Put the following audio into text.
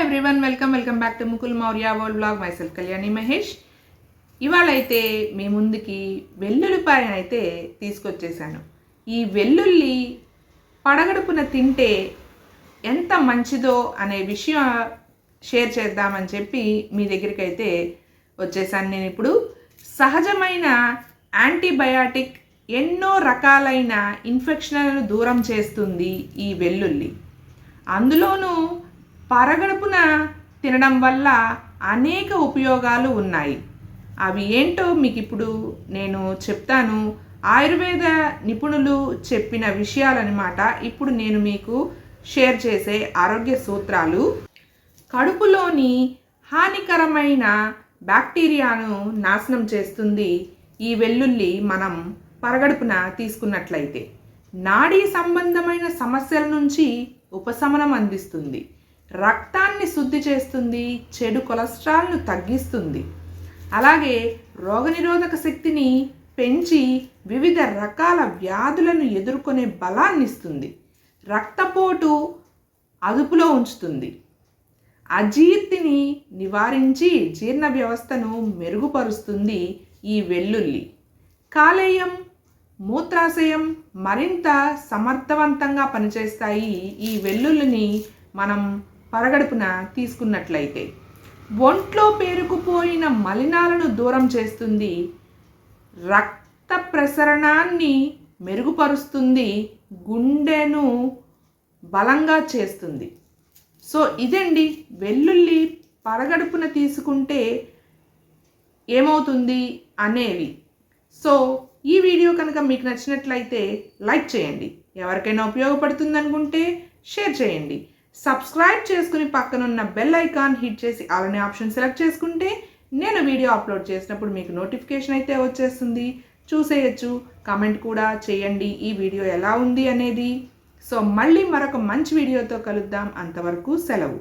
Everyone welcome welcome back to Mukul Maurya world blog myself Kalyani Mahesh ఇవాళ అయితే మీ ముందుకి వెల్లుల్లిపాయను అయితే తీసుకొచ్చేసాను. ఈ వెల్లుల్లి పడగడుపున తింటే ఎంత మంచిదో అనే విషయం షేర్ చేద్దామని చెప్పి మీ దగ్గరికి అయితే వచ్చేసాను నేను ఇప్పుడు. సహజమైన యాంటీబయాటిక్ ఎన్నో రకాలైన ఇన్ఫెక్షన్లను దూరం చేస్తుంది ఈ వెల్లుల్లి. అందులోనూ పరగడుపున తినడం వల్ల అనేక ఉపయోగాలు ఉన్నాయి. అవి ఏంటో మీకు ఇప్పుడు నేను చెప్తాను. ఆయుర్వేద నిపుణులు చెప్పిన విషయాలన్నమాట ఇప్పుడు నేను మీకు షేర్ చేసే ఆరోగ్య సూత్రాలు. కడుపులోని హానికరమైన బ్యాక్టీరియాను నాశనం చేస్తుంది ఈ వెల్లుల్లి మనం పరగడుపున తీసుకున్నట్లయితే. నాడీ సంబంధమైన సమస్యల నుంచి ఉపశమనం అందిస్తుంది. రక్తాన్ని శుద్ధి చేస్తుంది చెడు కొలెస్ట్రాల్ను తగ్గిస్తుంది. అలాగే రోగనిరోధక శక్తిని పెంచి వివిధ రకాల వ్యాధులను ఎదుర్కొనే బలాన్ని ఇస్తుంది. రక్తపోటు అదుపులో ఉంచుతుంది. అజీర్తిని నివారించి జీర్ణ వ్యవస్థను మెరుగుపరుస్తుంది ఈ వెల్లుల్లి. కాలేయం మూత్రాశయం మరింత సమర్థవంతంగా పనిచేస్తాయి. ఈ వెల్లుల్లిని మనం పరగడుపున తీసుకున్నట్లయితే. ఒంట్లో పేరుకుపోయిన మలినాలను దూరం చేస్తుంది. రక్త ప్రసరణాన్ని మెరుగుపరుస్తుంది. గుండెను బలంగా చేస్తుంది. సో ఇదండి వెల్లుల్లి పరగడుపున తీసుకుంటే ఏమవుతుంది అనేవి. సో ఈ వీడియో కనుక మీకు నచ్చినట్లయితే లైక్ చేయండి. ఎవరికైనా ఉపయోగపడుతుంది అనుకుంటే షేర్ చేయండి. సబ్స్క్రైబ్ చేసుకుని పక్కనున్న బెల్ ఐకాన్ హిట్ చేసి అలానే ఆప్షన్ సెలెక్ట్ చేసుకుంటే నేను వీడియో అప్లోడ్ చేసినప్పుడు మీకు నోటిఫికేషన్ అయితే వచ్చేస్తుంది. చూసేయచ్చు. కమెంట్ కూడా చేయండి. ఈ వీడియో ఎలా ఉంది అనేది. సో మళ్ళీ మరొక మంచి వీడియోతో కలుద్దాం. అంతవరకు సెలవు.